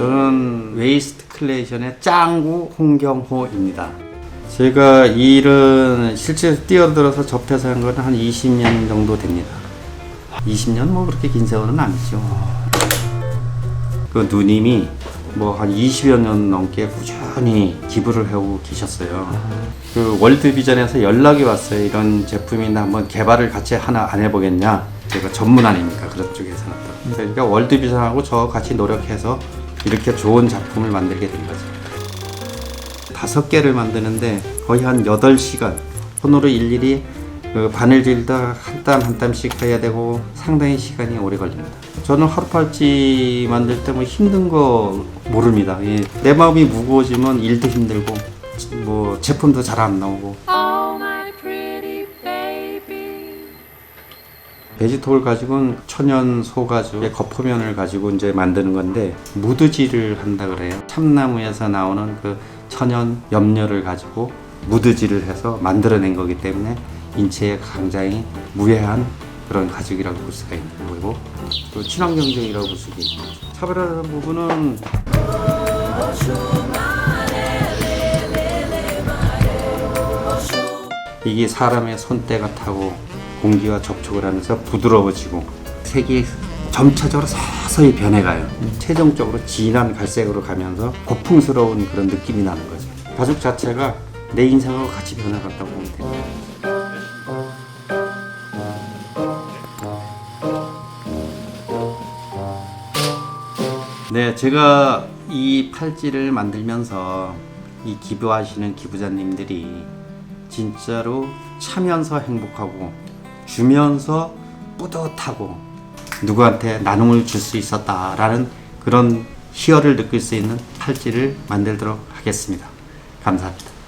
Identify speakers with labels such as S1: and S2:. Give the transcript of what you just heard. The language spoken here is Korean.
S1: 서큘레이션의 짱구 홍경호입니다. 제가 이 일은 실제 뛰어들어서 접해서 한 건 한 20년 정도 됩니다. 20년 뭐 그렇게 긴 세월은 아니죠. 그 누님이 뭐 한 20여 년 넘게 꾸준히 기부를 해오고 계셨어요. 그 월드비전에서 연락이 왔어요. 이런 제품인데 한번 개발을 같이 하나 안 해보겠냐? 제가 전문 아닙니까? 그런 쪽에서는 또. 그러니까 월드비전하고 저 같이 노력해서 이렇게 좋은 작품을 만들게 된 거죠. 다섯 개를 만드는데 거의 한 8시간 손으로 일일이 그 바늘질도 한땀 한 땀씩 해야 되고 상당히 시간이 오래 걸립니다. 저는 하루 팔찌 만들 때 뭐 힘든 거 모릅니다. 예, 내 마음이 무거워지면 일도 힘들고 뭐 제품도 잘 안 나오고 베지톨 가지고는 천연 소가죽의 거포면을 가지고 이제 만드는 건데 무드질을 한다 그래요. 참나무에서 나오는 그 천연 염료를 가지고 무드질을 해서 만들어낸 거기 때문에 인체에 굉장히 무해한 그런 가죽이라고 볼 수가 있는 거고 또 친환경적이라고 볼 수가 있는 거죠. 차별화하는 부분은 이게 사람의 손때가 타고 공기와 접촉을 하면서 부드러워지고 색이 점차적으로 서서히 변해가요. 최종적으로 진한 갈색으로 가면서 고풍스러운 그런 느낌이 나는 거죠. 가죽 자체가 내 인생하고 같이 변해갔다고 보면 됩니다. 네, 제가 이 팔찌를 만들면서 이 기부하시는 기부자님들이 진짜로 차면서 행복하고 주면서 뿌듯하고 누구한테 나눔을 줄 수 있었다라는 그런 희열을 느낄 수 있는 팔찌를 만들도록 하겠습니다. 감사합니다.